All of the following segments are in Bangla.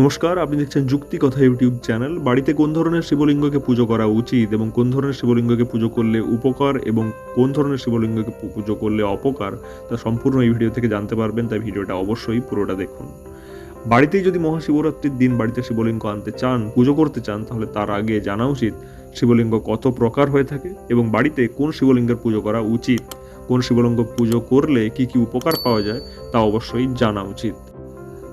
নমস্কার, আপনি দেখছেন যুক্তি কথা ইউটিউব চ্যানেল। বাড়িতে কোন ধরনের শিবলিঙ্গকে পুজো করা উচিত এবং কোন ধরনের শিবলিঙ্গকে পুজো করলে উপকার এবং কোন ধরনের শিবলিঙ্গকে পুজো করলে অপকার, তা সম্পূর্ণ এই ভিডিও থেকে জানতে পারবেন, তাই ভিডিওটা অবশ্যই পুরোটা দেখুন। বাড়িতেই যদি মহাশিবরাত্রির দিন বাড়িতে শিবলিঙ্গ আনতে চান, পুজো করতে চান, তাহলে তার আগে জানা উচিত শিবলিঙ্গ কত প্রকার হয়ে থাকে এবং বাড়িতে কোন শিবলিঙ্গের পুজো করা উচিত। কোন শিবলিঙ্গ পুজো করলে কি কি উপকার পাওয়া যায়, তা অবশ্যই জানা উচিত।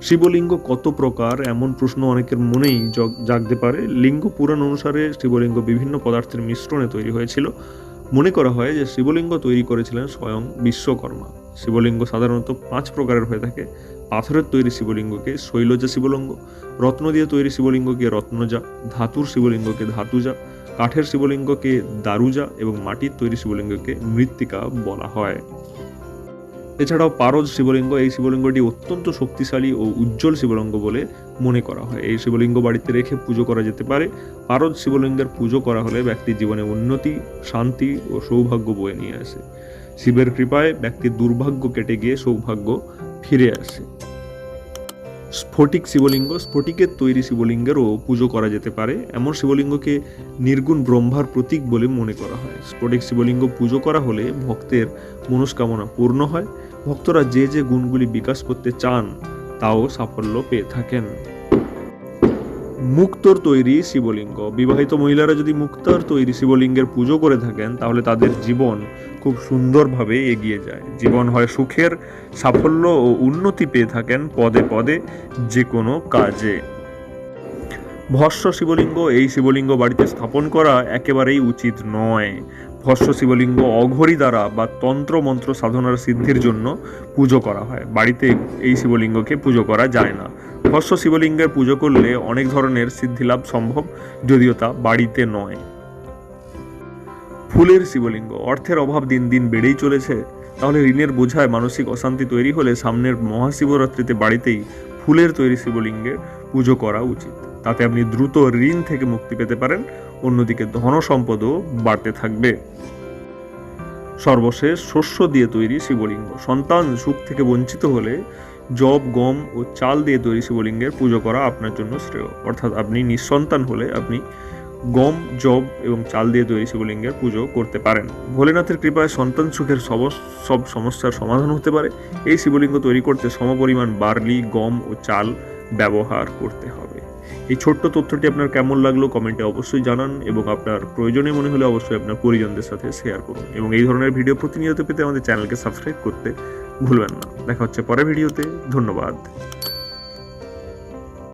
শিবলিঙ্গ কত প্রকার, এমন প্রশ্ন অনেকের মনেই জগ- জাগতে পারে। লিঙ্গ পুরাণ অনুসারে শিবলিঙ্গ বিভিন্ন পদার্থের মিশ্রণে তৈরি হয়েছিল। মনে করা হয় যে শিবলিঙ্গ তৈরি করেছিলেন স্বয়ং বিশ্বকর্মা। শিবলিঙ্গ সাধারণত পাঁচ প্রকারের হয়ে থাকে। পাথরের তৈরি শিবলিঙ্গকে শৈলজা শিবলিঙ্গ, রত্ন দিয়ে তৈরি শিবলিঙ্গকে রত্নজা, ধাতুর শিবলিঙ্গকে ধাতুজা, কাঠের শিবলিঙ্গকে দারুজা এবং মাটির তৈরি শিবলিঙ্গকে মৃত্তিকা বলা হয়। এছাড়াও পারদ শিবলিঙ্গ, এই শিবলিঙ্গটি অত্যন্ত শক্তিশালী ও উজ্জ্বল শিবলিঙ্গ বলে মনে করা হয়। এই শিবলিঙ্গ বাড়িতে রেখে পুজো করা যেতে পারে। পারদ শিবলিঙ্গের পুজো করা হলে ব্যক্তির জীবনে উন্নতি, শান্তি ও সৌভাগ্য বয়ে নিয়ে আসে। শিবের কৃপায় ব্যক্তির দুর্ভাগ্য কেটে গিয়ে সৌভাগ্য ফিরে আসে। স্ফটিক শিবলিঙ্গ, স্ফটিকের তৈরি শিবলিঙ্গেরও পুজো করা যেতে পারে। এমন শিবলিঙ্গকে নির্গুণ ব্রহ্মার প্রতীক বলে মনে করা হয়। স্ফটিক শিবলিঙ্গ পুজো করা হলে ভক্তের মনস্কামনা পূর্ণ হয়। ভক্তরা যে যে গুণগুলি বিকাশ করতে চান, তাও সাফল্য পেয়ে থাকেন। মুক্তোর তৈরি শিবলিঙ্গ। বিবাহিত মহিলারা যদি মুক্তার তৈরি শিবলিঙ্গের পুজো করে থাকেন, তাহলে তাদের জীবন খুব সুন্দরভাবে এগিয়ে যায়। জীবন হয় সুখের, সাফল্য ও উন্নতি পেয়ে থাকেন পদে পদে যে কোনো কাজে। ভস্য শিবলিঙ্গ এই শিবলিঙ্গ বাড়িতে স্থাপন করা একেবারেই উচিত নয়। ভস্য শিবলিঙ্গ অঘরি দ্বারা বা তন্ত্র মন্ত্র সাধনার সিদ্ধির জন্য পুজো করা হয়। বাড়িতে এই শিবলিঙ্গকে পুজো করা যায় না। ভস্য শিবলিঙ্গের পুজো করলে অনেক ধরনের সিদ্ধিলাভ সম্ভব, যদিও তা বাড়িতে নয়। ফুলের শিবলিঙ্গ অর্থের অভাব দিন দিন বেড়েই চলেছে। তাহলে ঋণের বোঝায় মানসিক অশান্তি তৈরি হলে সামনের মহাশিবরাত্রিতে বাড়িতেই ফুলের তৈরি শিবলিঙ্গের পুজো করা উচিত। তাতে আপনি দ্রুত ঋণ থেকে মুক্তি পেতে পারেন, অন্যদিকে ধন সম্পদও বাড়তে থাকবে। সর্বশেষ শস্য দিয়ে তৈরি শিবলিঙ্গ। সন্তান সুখ থেকে বঞ্চিত হলে জব, গম ও চাল দিয়ে তৈরি শিবলিঙ্গের পুজো করা আপনার জন্য শ্রেয়। অর্থাৎ আপনি নিঃসন্তান হলে আপনি গম, জব এবং চাল দিয়ে তৈরি শিবলিঙ্গের পুজো করতে পারেন। ভোলেনাথের কৃপায় সন্তান সুখের সব সব সমস্যার সমাধান হতে পারে। এই শিবলিঙ্গ তৈরি করতে সমপরিমাণ বার্লি, গম ও চাল ব্যবহার করতে হবে। এই ছোট্ট তথ্যটি আপনার কেমন লাগল কমেন্টে অবশ্যই জানান এবং আপনার প্রয়োজনে মনে হলে অবশ্যই আপনার পরিজনদের সাথে শেয়ার করুন এবং এই ধরনের ভিডিও প্রতিনিয়ত পেতে আমাদের চ্যানেলকে সাবস্ক্রাইব করতে ভুলবেন না। দেখা হচ্ছে পরের ভিডিওতে। ধন্যবাদ।